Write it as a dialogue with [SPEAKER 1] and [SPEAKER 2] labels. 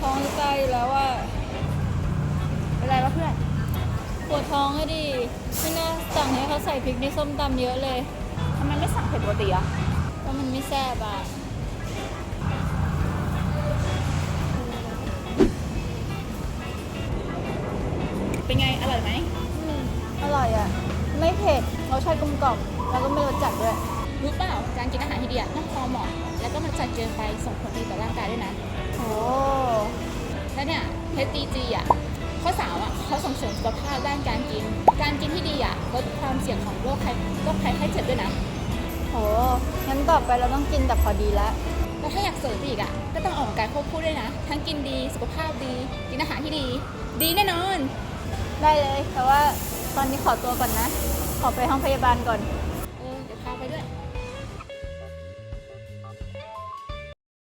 [SPEAKER 1] ท้องจะตายอยู่แล้วอะ
[SPEAKER 2] เป็นไรวะเพื่อน
[SPEAKER 1] ปวดท้องอะดิไม่น่าสั่งให้เขาใส่พริกในส้มตำเยอะเลย
[SPEAKER 2] ทำไมไม่สั่งเผ็ดปกติอะ
[SPEAKER 1] ก็มันไม่แซ่บอะ
[SPEAKER 2] เป็นไง อร่อยไหม
[SPEAKER 1] อืมอร่อยอะไม่เผ็ดรสชาติกลมกล่อมแล้วก็ไม่รสจัดด้วย
[SPEAKER 2] รู้เปล่าการกินอาหารที่ดีอะต้องพอเหมาะแล้วก็ไมันจัดเกินไปส่งผลดีต่อร่างกายด้วยนะ
[SPEAKER 1] โอ้
[SPEAKER 2] แล้ว เนี่ย HTG อะข้อสาวอะเขาส่งเสริมสุขภาพด้านการกิน การกินที่ดีอะลดความเสี่ยงของโรคภัยโรคภัยไข้เจ็บด้วยนะ
[SPEAKER 1] โหงั้นต่อไปเราต้องกินแต่พอดีแล้ว
[SPEAKER 2] แล้วถ้าอยากเสริมอีกอะก็ต้องออกกำลังกายควบคู่ด้วยนะ ทั้งกินดีสุขภาพดี กินอาหารที่ดี ดีแน่นอน
[SPEAKER 1] ได้เลย แต่ว่าตอนนี้ขอตัวก่อนนะ ขอไปห้องพยาบาลก่อน